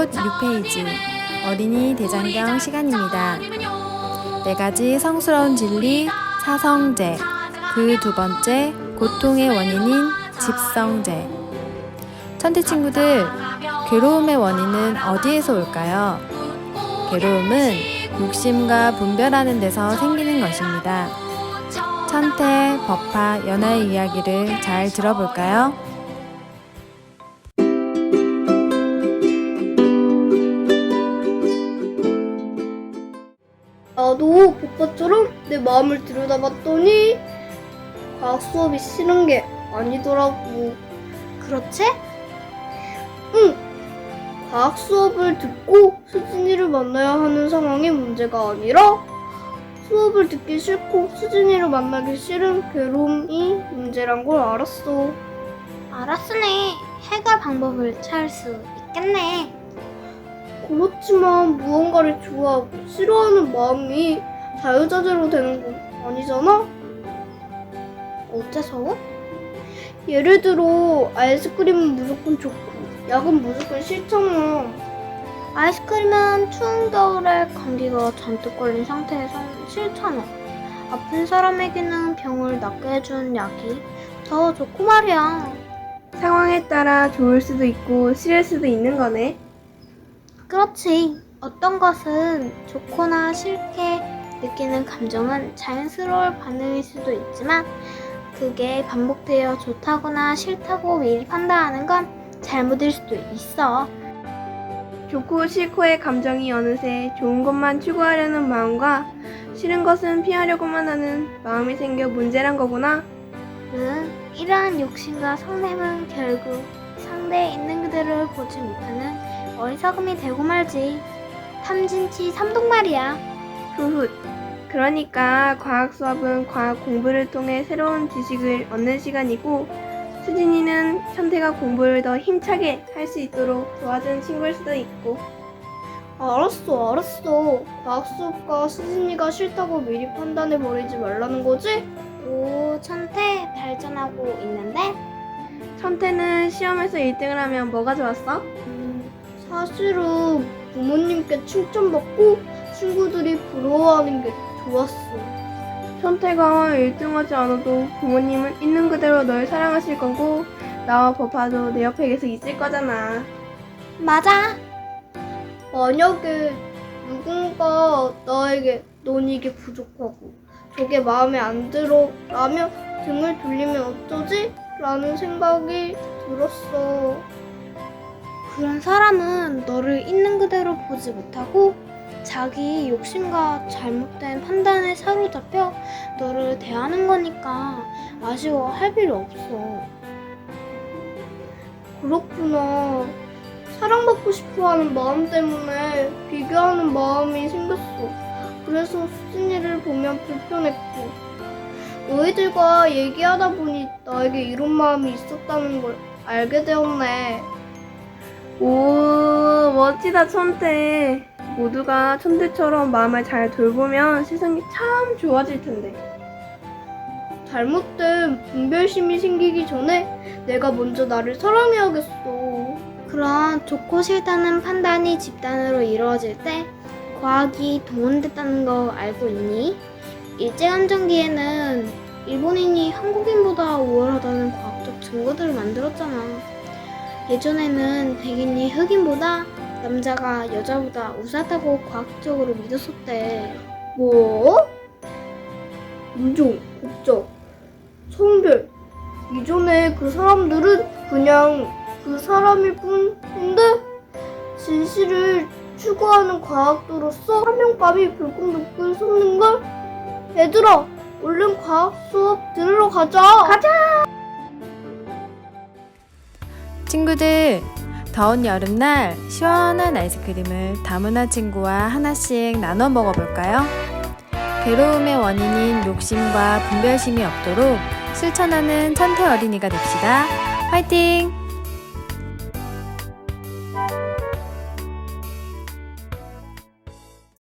꽃 6페이지 어린이 대장경 시간입니다. 네 가지 성스러운 진리 사성제 그 두 번째 고통의 원인인 집성제 천태 친구들 괴로움의 원인은 어디에서 올까요? 괴로움은 욕심과 분별하는 데서 생기는 것입니다. 천태, 법화, 연하의 이야기를 잘 들어볼까요? 오빠처럼 내 마음을 들여다봤더니 과학 수업이 싫은 게 아니더라고. 그렇지? 과학 수업을 듣고 수진이를 만나야 하는 상황이 문제가 아니라 수업을 듣기 싫고 수진이를 만나기 싫은 괴로움이 문제란 걸 알았어. 알았으니 해결 방법을 찾을 수 있겠네. 그렇지만 무언가를 좋아하고 싫어하는 마음이 자유자재로 되는 건 아니잖아? 어째서? 예를 들어 아이스크림은 무조건 좋고 약은 무조건 싫잖아. 아이스크림은 추운 겨울에 감기가 잔뜩 걸린 상태에선 싫잖아. 아픈 사람에게는 병을 낫게 해주는 약이 더 좋고 말이야. 상황에 따라 좋을 수도 있고 싫을 수도 있는 거네. 그렇지. 어떤 것은 좋거나 싫게 느끼는 감정은 자연스러울 반응일 수도 있지만 그게 반복되어 좋다거나 싫다고 미리 판단하는 건 잘못일 수도 있어. 좋고 싫고의 감정이 어느새 좋은 것만 추구하려는 마음과 싫은 것은 피하려고만 하는 마음이 생겨 문제란 거구나. 응, 이러한 욕심과 성냄은 결국 상대에 있는 그대로 보지 못하는 어리석음이 되고 말지. 탐진치 삼동 말이야. 후훗. 그러니까 과학 수업은 과학 공부를 통해 새로운 지식을 얻는 시간이고 수진이는 천태가 공부를 더 힘차게 할 수 있도록 도와준 친구일 수도 있고 알았어, 알았어. 과학 수업과 수진이가 싫다고 미리 판단해 버리지 말라는 거지? 오, 천태 발전하고 있는데? 천태는 시험에서 1등을 하면 뭐가 좋았어? 음, 사실은 부모님께 칭찬받고 친구들이 부러워하는 게 좋았어. 천태가 1등하지 않아도 부모님은 있는 그대로 널 사랑하실 거고 나와 법화도 내 옆에 계속 있을 거잖아. 맞아. 만약에 누군가 나에게 넌 이게 부족하고 저게 마음에 안 들어 라며 등을 돌리면 어쩌지? 라는 생각이 들었어. 그런 사람은 너를 있는 그대로 보지 못하고 자기 욕심과 잘못된 판단에 사로잡혀 너를 대하는 거니까 아쉬워할 필요 없어. 그렇구나. 사랑받고 싶어 하는 마음 때문에 비교하는 마음이 생겼어. 그래서 수진이를 보면 불편했고. 너희들과 얘기하다 보니 나에게 이런 마음이 있었다는 걸 알게 되었네. 오 멋지다 천태. 모두가 천태처럼 마음을 잘 돌보면 세상이 참 좋아질 텐데. 잘못된 분별심이 생기기 전에 내가 먼저 나를 사랑해야겠어. 그런 좋고 싫다는 판단이 집단으로 이루어질 때 과학이 동원됐다는 거 알고 있니? 일제감정기에는 일본인이 한국인보다 우월하다는 과학적 증거들을 만들었잖아. 예전에는 백인이 흑인보다 남자가 여자보다 우수하다고 과학적으로 믿었었대. 뭐? 인종, 국적, 성별. 이전에 그 사람들은 그냥 그 사람일 뿐인데 진실을 추구하는 과학도로서 사명감이 불끈불끈 솟는 걸? 얘들아, 얼른 과학 수업 들으러 가자. 가자. 친구들, 더운 여름날 시원한 아이스크림을 다문화 친구와 하나씩 나눠 먹어볼까요? 괴로움의 원인인 욕심과 분별심이 없도록 실천하는 천태 어린이가 됩시다. 화이팅!